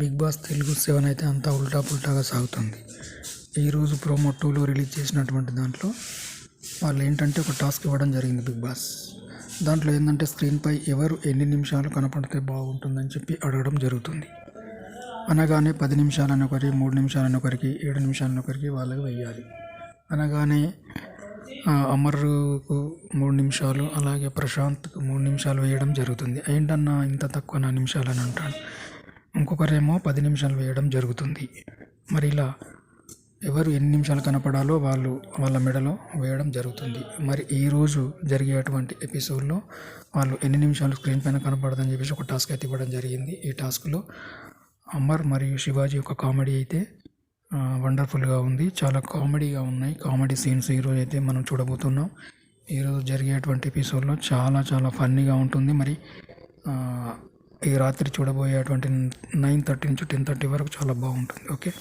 Big boss Telugu seven అయితే అంతా ఉల్టా పుల్టాగా సాగుతుంది. ఈరోజు ప్రోమో టూలో రిలీజ్ చేసినటువంటి దాంట్లో వాళ్ళు ఏంటంటే ఒక టాస్క్ ఇవ్వడం జరిగింది బిగ్ బాస్. దాంట్లో ఏంటంటే స్క్రీన్పై ఎవరు ఎన్ని నిమిషాలు కనపడితే బాగుంటుందని చెప్పి అడగడం జరుగుతుంది. అనగానే పది నిమిషాలని ఒకరి మూడు నిమిషాలని ఒకరికి ఏడు నిమిషాలని ఒకరికి వాళ్ళకి వెయ్యాలి. అనగానే అమర్కు మూడు నిమిషాలు అలాగే ప్రశాంత్కు మూడు నిమిషాలు వేయడం జరుగుతుంది. ఏంటన్నా ఇంత తక్కువ నా నిమిషాలు అని అంటాడు. ఇంకొకరేమో పది నిమిషాలు వేయడం జరుగుతుంది. మరి ఇలా ఎవరు ఎన్ని నిమిషాలు కనపడాలో వాళ్ళు వాళ్ళ మెడలో వేయడం జరుగుతుంది. మరి ఈరోజు జరిగేటువంటి ఎపిసోడ్లో వాళ్ళు ఎన్ని నిమిషాలు స్క్రీన్ పైన కనపడదని చెప్పేసి ఒక టాస్క్ అయితే ఇవ్వడం జరిగింది. ఈ టాస్క్లో అమర్ మరియు శివాజీ యొక్క కామెడీ అయితే వండర్ఫుల్గా ఉంది. చాలా కామెడీగా ఉన్నాయి. కామెడీ సీన్స్ ఈరోజు అయితే మనం చూడబోతున్నాం. ఈరోజు జరిగేటువంటి ఎపిసోడ్లో చాలా చాలా ఫన్నీగా ఉంటుంది. మరి ఈ రాత్రి చూడబోయేటువంటి నైన్ థర్టీ నుంచి టెన్ థర్టీ వరకు చాలా బాగుంటుంది. ఓకే?